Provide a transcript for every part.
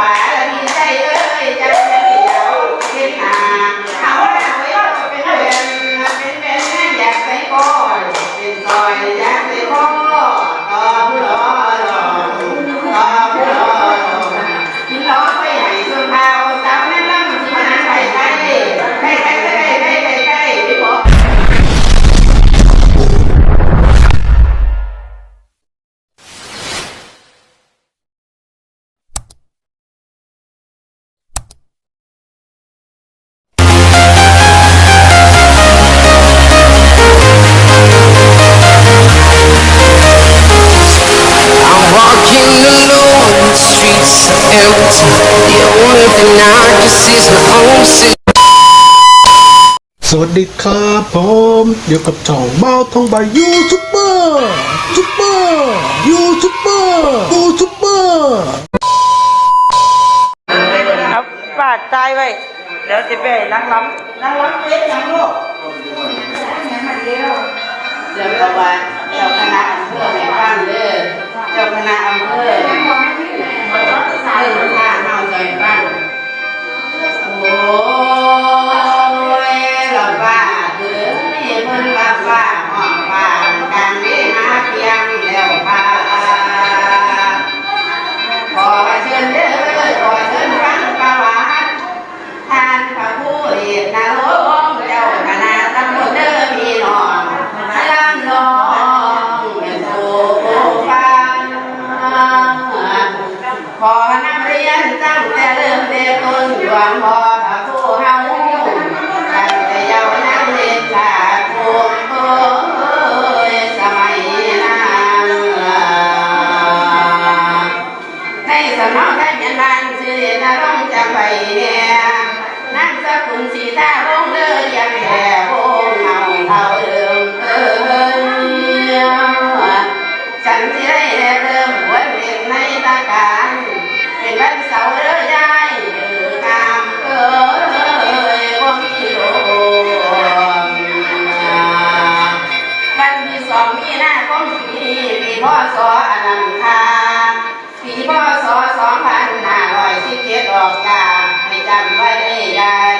Bye. สวัสดีครับผมเดี๋ยวกับช่องเบ้าทองใบยูทูบเบอร์ทูบเบอร์ยูทูบเบอร์ยูทูบเบอร์เอาปาดตายไว้เดี๋ยวจะไปนั่งล้ำนั่งล้ำเป็นยังลูกเจ้าประวัติเจ้าคณะอำเภอแม่ฟังเด้อเจ้าคณะ พิ่นว่าป้าห้องป้ากางเวหาเพียงแล้วป้าขอเชิญเด้อขอเชิญฟังประวัติทานพระผู้เอกนรกเจ้าคณะตำรวจเด้อพี่น้องให้ลำน้องเป็นสู่ฟังขอนำเรียนตั้งแต่เริ่มเด็กต้นดวงพอพระผู้เฮา ออกกาให้จำไว้ได้อยาลื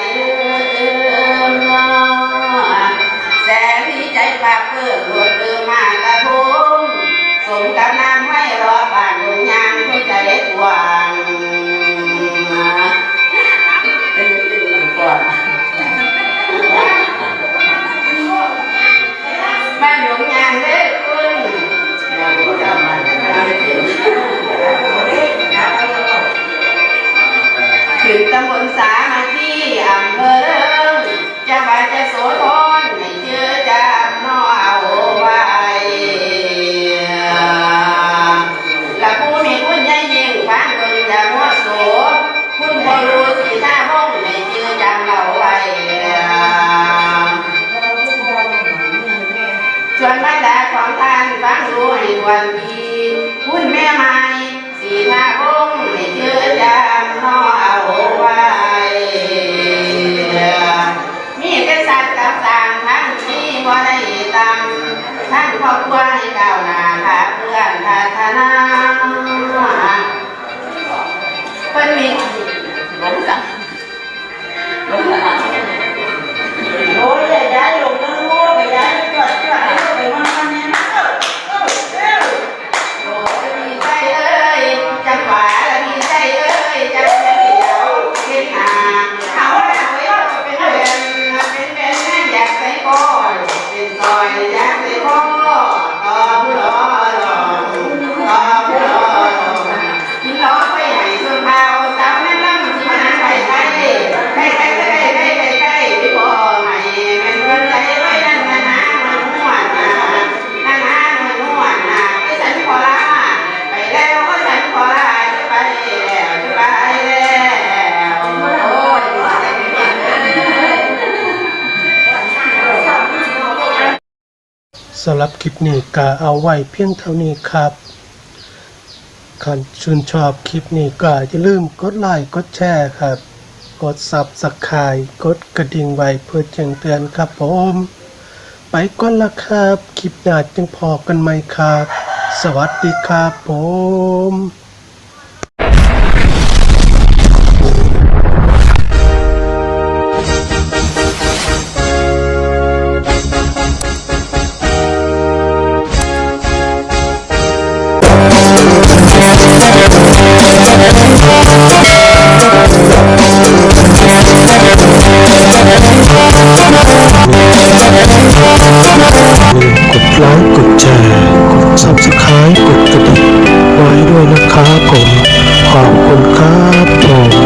วนดีคุณแม่ไม้สีหน้าคงให้เชื่อจำน้อเอาไว้มีกษัตริย์กับต่างทั้งที่บ่ได้ตำทั้งครอบครัวให้ก้าวหน้าพาเพื่อนพัฒนาเพิ่นมีหลงจัง สำหรับคลิปนี้ก็เอาไว้เพียงเท่านี้ครับคันชื่นชอบคลิปนี้ก็อย่าลืมกดไลค์กดแชร์ครับ กดซับสไครต์กดกระดิ่งไว้เพื่อแจ้งเตือนครับผม ไปก่อนละครับ คลิปหน้าจึงพอกันไหมครับ สวัสดีครับผม แชร์กดซับสไครป์กดกระดิ่งไว้ด้วยนะครับผม ขอบคุณครับผม